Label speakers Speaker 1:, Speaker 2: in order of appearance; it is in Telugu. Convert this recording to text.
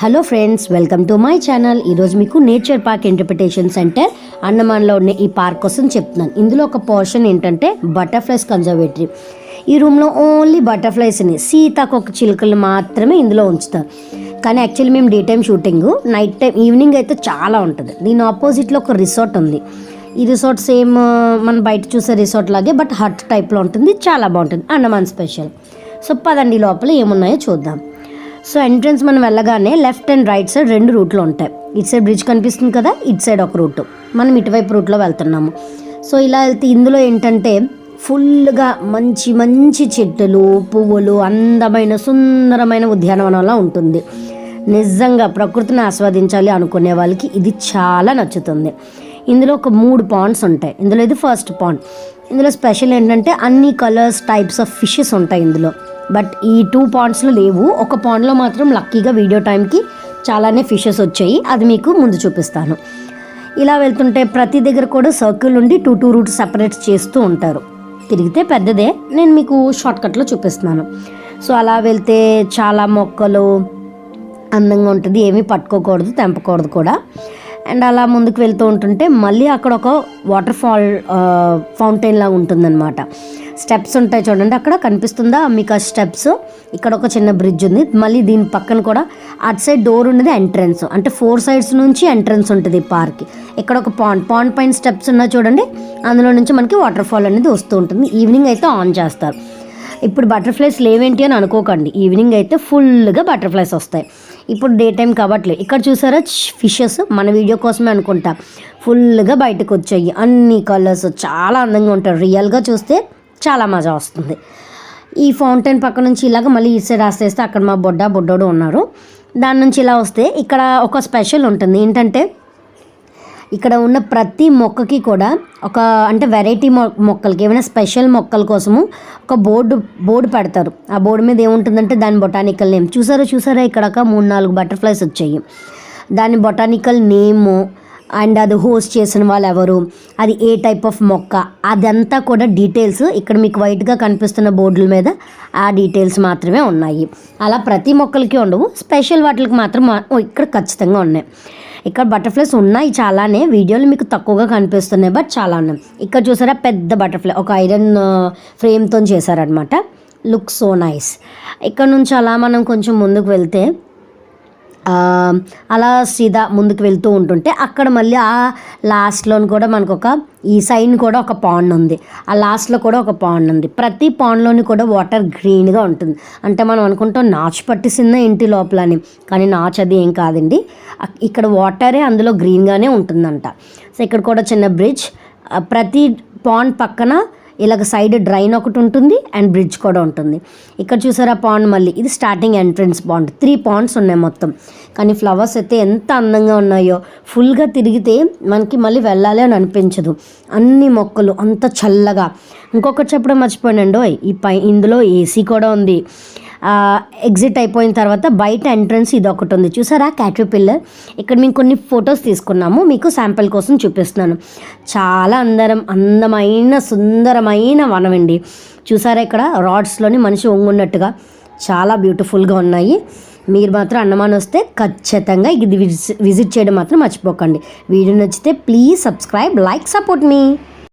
Speaker 1: Hello friends welcome to my channel ఈరోజు మీకు నేచర్ పార్క్ ఇంటర్ప్రిటేషన్ సెంటర్ అన్నమాన్లో ఉన్న ఈ పార్క్ కోసం చెప్తున్నాను. ఇందులో ఒక పోర్షన్ ఏంటంటే బటర్ఫ్లైస్ కన్జర్వేటరీ ఈ రూమ్లో ఓన్లీ బటర్ఫ్లైస్ని సీతాకొక చిలుకలు మాత్రమే ఇందులో ఉంచుతారు. కానీ యాక్చువల్లీ మేము day time shooting night time evening అయితే చాలా ఉంటుంది. దీని ఆపోజిట్లో ఒక రిసార్ట్ ఉంది. ఈ రిసార్ట్ సేమ్ మనం బయట చూసే రిసార్ట్ లాగే బట్ హట్ టైప్లో ఉంటుంది. చాలా బాగుంటుంది. అండమాన్ స్పెషల్ సో పదండి లోపల ఏమున్నాయో చూద్దాం. సో ఎంట్రన్స్ మనం వెళ్ళగానే లెఫ్ట్ అండ్ రైట్ సైడ్ రెండు రూట్లు ఉంటాయి. ఇటు సైడ్ బ్రిడ్జ్ కనిపిస్తుంది కదా ఇటు సైడ్ ఒక రూట్. మనం ఇటువైపు రూట్లో వెళ్తున్నాము. సో ఇలా వెళ్తే ఇందులో ఏంటంటే ఫుల్గా మంచి మంచి చెట్టులు పువ్వులు అందమైన సుందరమైన ఉద్యానవనంలా ఉంటుంది. నిజంగా ప్రకృతిని ఆస్వాదించాలి అనుకునే వాళ్ళకి ఇది చాలా నచ్చుతుంది. ఇందులో ఒక మూడు పాండ్స్ ఉంటాయి. ఇందులో ఇది ఫస్ట్ పాండ్ ఇందులో స్పెషల్ ఏంటంటే అన్ని కలర్స్ టైప్స్ ఆఫ్ ఫిషెస్ ఉంటాయి ఇందులో. బట్ ఈ టూ పాండ్స్లో లేవు. ఒక పాండ్లో మాత్రం లక్కీగా వీడియో టైంకి చాలానే ఫిషెస్ వచ్చాయి. అది మీకు ముందు చూపిస్తాను. ఇలా వెళ్తుంటే ప్రతి దగ్గర కూడా సర్కిల్ ఉండి టూ టూ రూట్స్ సపరేట్ చేస్తూ ఉంటారు. తిరిగితే పెద్దదే. నేను మీకు షార్ట్కట్లో చూపిస్తున్నాను. సో అలా వెళ్తే చాలా మొక్కలు అందంగా ఉంటుంది. ఏమీ పట్టుకోకూడదు తెంపకూడదు కూడా. అండ్ అలా ముందుకు వెళ్తూ ఉంటుంటే మళ్ళీ అక్కడ ఒక వాటర్ ఫాల్ ఫౌంటైన్ లాగా ఉంటుందన్నమాట. స్టెప్స్ ఉంటాయి చూడండి అక్కడ కనిపిస్తుందా? మీకు ఆ స్టెప్స్ ఇక్కడ ఒక చిన్న బ్రిడ్జ్ ఉంది. మళ్ళీ దీని పక్కన కూడా అటు సైడ్ డోర్ ఉన్నది ఎంట్రన్స్ అంటే ఫోర్ సైడ్స్ నుంచి ఎంట్రన్స్ ఉంటుంది పార్క్ ఇక్కడ ఒక పాండ్ పాండ్ పైన స్టెప్స్ ఉన్నాయి చూడండి. అందులో నుంచి మనకి వాటర్ ఫాల్ అనేది వస్తూ ఉంటుంది. ఈవినింగ్ అయితే ఆన్ చేస్తారు. ఇప్పుడు బటర్ఫ్లైస్ లేవేంటి అని అనుకోకండి. ఈవినింగ్ అయితే ఫుల్గా బటర్ఫ్లైస్ వస్తాయి. ఇప్పుడు డే టైం కావట్లేదు ఇక్కడ చూసారా? ఫిషెస్ మన వీడియో కోసమే అనుకుంటా. ఫుల్గా బయటకు వచ్చాయి. అన్ని కలర్స్ చాలా అందంగా ఉంటాయి. రియల్గా చూస్తే చాలా మజా వస్తుంది. ఈ ఫౌంటైన్ పక్క నుంచి ఇలాగ మళ్ళీ ఈ సైడ్ రాసేస్తే అక్కడ మా బొడ్డ బొడ్డోడు ఉన్నారు. దాని నుంచి ఇలా వస్తే ఇక్కడ ఒక స్పెషల్ ఉంటుంది. ఏంటంటే ఇక్కడ ఉన్న ప్రతి మొక్కకి కూడా ఒక అంటే వెరైటీ మొ మొక్కలకి ఏమైనా స్పెషల్ మొక్కల కోసము ఒక బోర్డు బోర్డు పెడతారు. ఆ బోర్డు మీద ఏముంటుందంటే దాని బొటానికల్ నేమ్ చూసారా చూసారా? ఇక్కడ ఒక మూడు నాలుగు బటర్ఫ్లైస్ వచ్చాయి. దాని బొటానికల్ నేము అండ్ అది హోస్ట్ చేసిన వాళ్ళు ఎవరు? అది ఏ టైప్ ఆఫ్ మొక్క? అదంతా కూడా డీటెయిల్స్ ఇక్కడ మీకు వైట్గా కనిపిస్తున్న బోర్డుల మీద ఆ డీటెయిల్స్ మాత్రమే ఉన్నాయి. అలా ప్రతి మొక్కలకి ఉండవు. స్పెషల్ వాటికి మాత్రం ఇక్కడ ఖచ్చితంగా ఉన్నాయి. ఇక్కడ బటర్ఫ్లైస్ ఉన్నాయి చాలానే. వీడియోలు మీకు తక్కువగా కనిపిస్తున్నాయి బట్ చాలా ఉన్నాయి. ఇక్కడ చూసారా పెద్ద బటర్ఫ్లై ఒక ఐరన్ ఫ్రేమ్తో చేశారనమాట లుక్ సో నైస్ ఇక్కడ నుంచి అలా మనం కొంచెం ముందుకు వెళ్తే అలా సీదా ముందుకు వెళ్తూ ఉంటుంటే అక్కడ మళ్ళీ ఆ లాస్ట్లోని కూడా మనకు ఒక ఈ సైన్ కూడా ఒక పాండ్ ఉంది. ఆ లాస్ట్లో కూడా ఒక పాండ్ ఉంది. ప్రతి పాండ్లోని కూడా వాటర్ గ్రీన్గా ఉంటుంది. అంటే మనం అనుకుంటాం నాచు పట్టిసిందే ఇంటి లోపలని. కానీ నాచు అది ఏం కాదండి. ఇక్కడ వాటరే అందులో గ్రీన్గానే ఉంటుందంట. సో ఇక్కడ కూడా చిన్న బ్రిడ్జ్. ప్రతి పాండ్ పక్కన ఇలాగ సైడ్ డ్రైన్ ఒకటి ఉంటుంది అండ్ బ్రిడ్జ్ కూడా ఉంటుంది. ఇక్కడ చూసారా పాండ్ మళ్ళీ? ఇది starting entrance pond. Three ponds ఉన్నాయి మొత్తం. కానీ ఫ్లవర్స్ అయితే ఎంత అందంగా ఉన్నాయో. ఫుల్గా తిరిగితే మనకి మళ్ళీ వెళ్ళాలి అని అనిపించదు. అన్ని మొక్కలు అంత చల్లగా. ఇంకొకటి చెప్పడం మర్చిపోయానండి. ఈ పై ఇందులో ఏసీ కూడా ఉంది. ఎగ్జిట్ అయిపోయిన తర్వాత బయట ఎంట్రన్స్ ఇది ఒకటి ఉంది చూసారా? క్యాటర్పిల్లర్ ఇక్కడ మేము కొన్ని ఫొటోస్ తీసుకున్నాము. మీకు శాంపిల్ కోసం చూపిస్తున్నాను. చాలా అందరం అందమైన సుందరమైన వనమండి చూసారా ఇక్కడ? రాడ్స్లోని మనిషి ఒంగున్నట్టుగా చాలా బ్యూటిఫుల్గా ఉన్నాయి. మీరు మాత్రం అన్నమాన్ వస్తే ఖచ్చితంగా ఇది విజిట్ చేయడం మాత్రం మర్చిపోకండి. వీడియో నచ్చితే please subscribe like support me